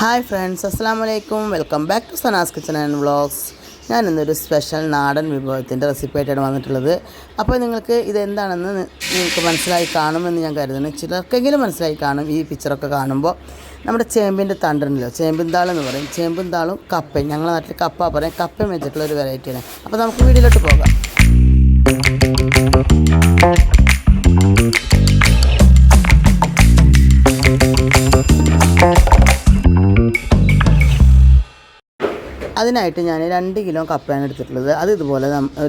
Hi friends അസ്സാം വലൈക്കും welcome back to Sanas kitchen and vlogs. ഞാൻ ഇന്നൊരു സ്പെഷ്യൽ നാടൻ വിഭവത്തിന്റെ റെസിപ്പി ആയിട്ടാണ് വന്നിട്ടുള്ളത്. അപ്പോൾ നിങ്ങൾക്ക് ഇതെന്താണെന്ന് നിങ്ങൾക്ക് മനസ്സിലായി കാണുമെന്ന് ഞാൻ കരുതുന്നു. ചിലർക്കെങ്കിലും മനസ്സിലായി കാണും. ഈ പിക്ചറൊക്കെ കാണുമ്പോൾ നമ്മുടെ ചേമ്പിന്റെ തണ്ടുണ്ടല്ലോ. ചേമ്പിൻ താളെന്ന് പറയും. ചേമ്പിൻ താളും കപ്പയും. ഞങ്ങളുടെ നാട്ടിൽ കപ്പ പറയും. കപ്പയും വെച്ചിട്ടുള്ള ഒരു വെറൈറ്റിയാണ് അപ്പോൾ നമുക്ക് വീട്ടിലോട്ട് പോകാം. അതിനായിട്ട് ഞാൻ രണ്ട് കിലോ കപ്പയാണ് എടുത്തിട്ടുള്ളത്. അത് ഇതുപോലെ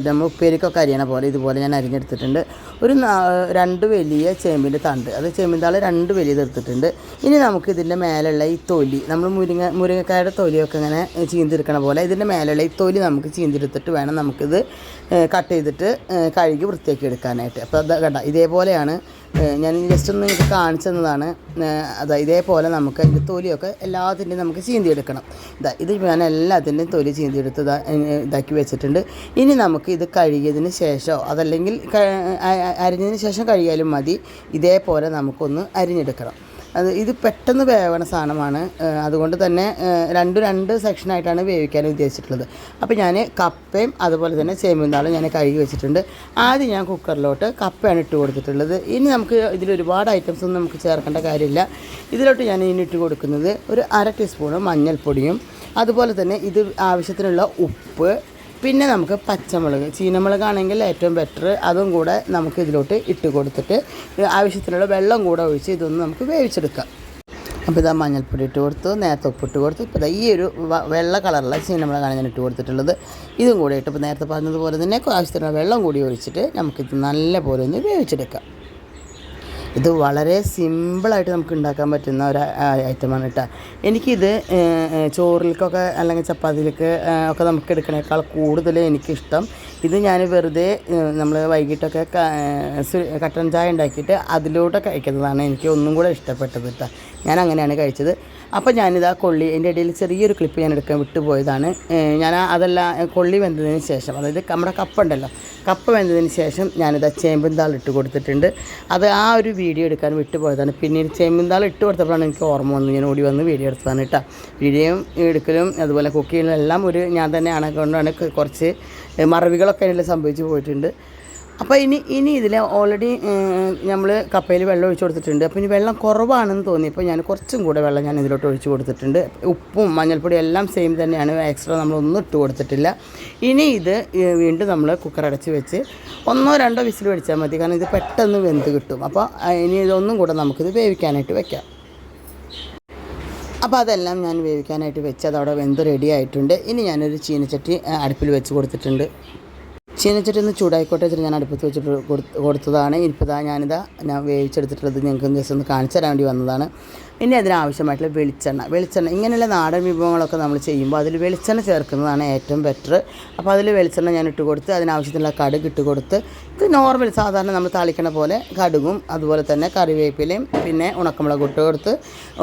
നമ്മൾ ഉപ്പേരിക്കൊക്കെ അരിയണ പോലെ ഇതുപോലെ ഞാൻ അരിഞ്ഞെടുത്തിട്ടുണ്ട്. ഒരു രണ്ട് വലിയ ചേമ്പിന്റെ തണ്ട്. അത് ചേമ്പിന്റെ രണ്ട് വലിയത് എടുത്തിട്ടുണ്ട്. ഇനി നമുക്ക് ഇതിന്റെ മേലുള്ള ഈ തൊലി നമ്മൾ മുരിങ്ങ മുരിങ്ങക്കായുടെ തൊലിയൊക്കെ ഇങ്ങനെ ചീന്തിരിക്കണ പോലെ ഇതിന്റെ മേലുള്ള ഈ തൊലി നമുക്ക് ചീന്തിരുത്തിട്ട് വേണം നമുക്കിത് കട്ട് ചെയ്തിട്ട് കഴുകി വൃത്തിയാക്കി എടുക്കാനായിട്ട്. അപ്പോൾ അത് കണ്ട ഇതേപോലെയാണ് ഞാൻ ജസ്റ്റ് ഒന്ന് നിങ്ങൾക്ക് കാണിച്ചു തന്നതാണ്. ഇതേപോലെ നമുക്ക് അതിന്റെ തൊലിയൊക്കെ എല്ലാത്തിന്റെയും നമുക്ക് ചീന്തിയെടുക്കണം. ഇതാ ഇത് ഞാൻ എല്ലാത്തിന്റെയും തൊലി ചീന്തിയെടുത്ത് ഇതാക്കി വെച്ചിട്ടുണ്ട്. ഇനി നമുക്ക് ഇത് കഴുകിയതിന് ശേഷമോ അതല്ലെങ്കിൽ അരിഞ്ഞതിന് ശേഷം കഴുകിയാലും മതി. ഇതേപോലെ നമുക്കൊന്ന് അരിഞ്ഞെടുക്കണം. അത് ഇത് പെട്ടെന്ന് വേവണ സാധനമാണ്. അതുകൊണ്ട് തന്നെ രണ്ട് രണ്ടും സെക്ഷനായിട്ടാണ് വേവിക്കാൻ ഉദ്ദേശിച്ചിട്ടുള്ളത്. അപ്പോൾ ഞാൻ കപ്പയും അതുപോലെ തന്നെ സേമിന്താളും ഞാൻ കഴുകി വെച്ചിട്ടുണ്ട്. ആദ്യം ഞാൻ കുക്കറിലോട്ട് കപ്പയാണ് ഇട്ട് കൊടുത്തിട്ടുള്ളത്. ഇനി നമുക്ക് ഇതിൽ ഒരുപാട് ഐറ്റംസ് ഒന്നും നമുക്ക് ചേർക്കേണ്ട കാര്യമില്ല. ഇതിലോട്ട് ഞാൻ ഇനി ഇട്ട് കൊടുക്കുന്നത് ഒരു അര ടീസ്പൂണ് മഞ്ഞൾപ്പൊടിയും അതുപോലെ തന്നെ ഇത് ആവശ്യത്തിനുള്ള ഉപ്പ് പിന്നെ നമുക്ക് പച്ചമുളക് ചീനമുളകാണെങ്കിൽ ഏറ്റവും ബെറ്റർ അതും കൂടെ നമുക്ക് ഇതിലോട്ട് ഇട്ട് കൊടുത്തിട്ട് ആവശ്യത്തിനുള്ള വെള്ളം കൂടെ ഒഴിച്ച് ഇതൊന്ന് നമുക്ക് വേവിച്ചെടുക്കാം. അപ്പോൾ ഇതാ മഞ്ഞൾപ്പൊടി ഇട്ട് കൊടുത്തു നേരത്തെ ഉപ്പിട്ട് കൊടുത്തു. ഇപ്പോൾ ഈ ഒരു വെള്ള കളറുള്ള ചീനമുളകാണ് ഞാൻ ഇട്ട് കൊടുത്തിട്ടുള്ളത്. ഇതും കൂടെ ഇട്ട് ഇപ്പോൾ നേരത്തെ പറഞ്ഞതുപോലെ തന്നെ ആവശ്യത്തിനുള്ള വെള്ളം കൂടി ഒഴിച്ചിട്ട് നമുക്കിത് നല്ല പോലെ ഒന്ന് വേവിച്ചെടുക്കാം. ഇത് വളരെ സിമ്പിളായിട്ട് നമുക്ക് ഉണ്ടാക്കാൻ പറ്റുന്ന ഒരു ഐറ്റമാണ് കേട്ടോ. എനിക്കിത് ചോറിലേക്കൊക്കെ അല്ലെങ്കിൽ ചപ്പാത്തിയിലേക്ക് ഒക്കെ നമുക്ക് എടുക്കണേക്കാൾ കൂടുതൽ എനിക്കിഷ്ടം. ഇത് ഞാൻ വെറുതെ നമ്മൾ വൈകിട്ടൊക്കെ കട്ടൻ ചായ ഉണ്ടാക്കിയിട്ട് അതിലൂടെ കഴിക്കുന്നതാണ് എനിക്ക് ഒന്നും കൂടെ ഇഷ്ടപ്പെട്ടത് കേട്ടോ. ഞാൻ അങ്ങനെയാണ് കഴിച്ചത്. അപ്പോൾ ഞാനിത് ആ കൊള്ളി എന്റെ ഇടയിൽ ചെറിയൊരു ക്ലിപ്പ് ഞാൻ എടുക്കാൻ വിട്ടുപോയതാണ്. ഞാൻ അതല്ല അതെല്ലാം കൊള്ളി വെന്തതിന് ശേഷം അതായത് നമ്മുടെ കപ്പ ഉണ്ടല്ലോ കപ്പ വെന്തതിന് ശേഷം ഞാനിത് ചേമ്പുന്താൾ ഇട്ട് കൊടുത്തിട്ടുണ്ട്. അത് ആ ഒരു വീഡിയോ എടുക്കാൻ വിട്ടുപോയതാണ്. പിന്നീട് ചേമ്പുന്താൾ ഇട്ട് കൊടുത്തപ്പോഴാണ് എനിക്ക് ഓർമ്മ വന്നു ഞാൻ ഓടി വന്ന് വീഡിയോ എടുത്തതാണ് കേട്ടോ. വീഡിയോയും എടുക്കലും അതുപോലെ കുക്ക് ചെയ്യലും എല്ലാം ഒരു ഞാൻ തന്നെയാണ്. കൊണ്ടാണ് കുറച്ച് മറവികളൊക്കെ അതിൽ സംഭവിച്ചു പോയിട്ടുണ്ട്. അപ്പോൾ ഇനി ഇനി ഇതിൽ ഓൾറെഡി നമ്മൾ കപ്പയിൽ വെള്ളം ഒഴിച്ചു കൊടുത്തിട്ടുണ്ട്. അപ്പോൾ ഇനി വെള്ളം കുറവാണെന്ന് തോന്നിയപ്പോൾ ഞാൻ കുറച്ചും കൂടെ വെള്ളം ഞാൻ ഇതിലോട്ട് ഒഴിച്ചു കൊടുത്തിട്ടുണ്ട്. ഉപ്പും മഞ്ഞൾപ്പൊടി എല്ലാം സെയിം തന്നെയാണ്. എക്സ്ട്രാ നമ്മളൊന്നും ഇട്ട് കൊടുത്തിട്ടില്ല. ഇനി ഇത് വീണ്ടും നമ്മൾ കുക്കർ അടച്ച് വെച്ച് ഒന്നോ രണ്ടോ വിസിൽ വെടിച്ചാൽ മതി. കാരണം ഇത് പെട്ടെന്ന് വെന്ത് കിട്ടും. അപ്പോൾ ഇനി ഇതൊന്നും കൂടെ നമുക്കിത് വേവിക്കാനായിട്ട് വെക്കാം. അപ്പോൾ അതെല്ലാം ഞാൻ വേവിക്കാനായിട്ട് വെച്ച് അതവിടെ വെന്ത് റെഡി ആയിട്ടുണ്ട്. ഇനി ഞാനൊരു ചീനച്ചട്ടി അടുപ്പിൽ വെച്ച് കൊടുത്തിട്ടുണ്ട്. ചീനച്ചട്ടി ഒന്ന് ചൂടായിക്കോട്ടെ വെച്ചിട്ട് ഞാൻ അടുപ്പത്ത് വെച്ചിട്ട് കൊടുത്ത് കൊടുത്തതാണ്. ഇപ്പോൾ ഞാനിതാ ഞാൻ വേവിച്ചെടുത്തിട്ടുള്ളത്. ഞങ്ങൾക്ക് ജസ്റ്റ് ഒന്ന് കാണിച്ചു തരാൻ വേണ്ടി വന്നതാണ്. ഇനി അതിനാവശ്യമായിട്ടുള്ള വെളിച്ചെണ്ണ വെളിച്ചെണ്ണ ഇങ്ങനെയുള്ള നാടൻ വിഭവങ്ങളൊക്കെ നമ്മൾ ചെയ്യുമ്പോൾ അതിൽ വെളിച്ചെണ്ണ ചേർക്കുന്നതാണ് ഏറ്റവും ബെറ്റർ അപ്പോൾ അതിൽ വെളിച്ചെണ്ണ ഞാൻ ഇട്ട് കൊടുത്ത് അതിനാവശ്യത്തിനുള്ള കടുക് ഇട്ട് കൊടുത്ത് ഇത് നോർമൽ സാധാരണ നമ്മൾ താളിക്കണ പോലെ കടുകും അതുപോലെ തന്നെ കറിവേപ്പിലയും പിന്നെ ഉണക്കമുളക് ഇട്ട് കൊടുത്ത്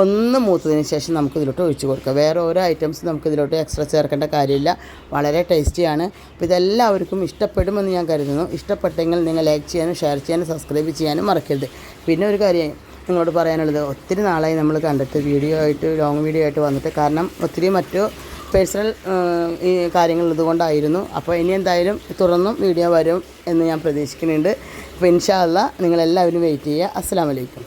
ഒന്ന് മൂത്തതിന് ശേഷം നമുക്ക് ഇതിലോട്ട് ഒഴിച്ച് കൊടുക്കുക വേറെ ഓരോ ഐറ്റംസ് നമുക്ക് ഇതിലോട്ട് എക്സ്ട്രാ ചേർക്കേണ്ട കാര്യമില്ല. വളരെ ടേസ്റ്റിയാണ് അപ്പോൾ ഇതെല്ലാവർക്കും ഇഷ്ടപ്പെടുമെന്ന് ഞാൻ കരുതുന്നു. ഇഷ്ടപ്പെട്ടെങ്കിൽ നിങ്ങൾ ലൈക്ക് ചെയ്യാനും ഷെയർ ചെയ്യാനും സബ്സ്ക്രൈബ് ചെയ്യാനും മറക്കരുത്. പിന്നെ ഒരു കാര്യം നിങ്ങളോട് പറയാനുള്ളത്. ഒത്തിരി നാളായി നമ്മൾ കണ്ടിട്ട് വീഡിയോ ആയിട്ട് ലോങ് വീഡിയോ ആയിട്ട് വന്നിട്ട്. കാരണം ഒത്തിരി മറ്റു പേഴ്സണൽ ഈ കാര്യങ്ങൾ ഇതുകൊണ്ടായിരുന്നു അപ്പോൾ ഇനി എന്തായാലും തുറന്നും വീഡിയോ വരും എന്ന് ഞാൻ പ്രതീക്ഷിക്കുന്നുണ്ട്. അപ്പോൾ ഇൻഷാല്ല നിങ്ങളെല്ലാവരും വെയിറ്റ് ചെയ്യുക. അസ്സാം വലൈക്കും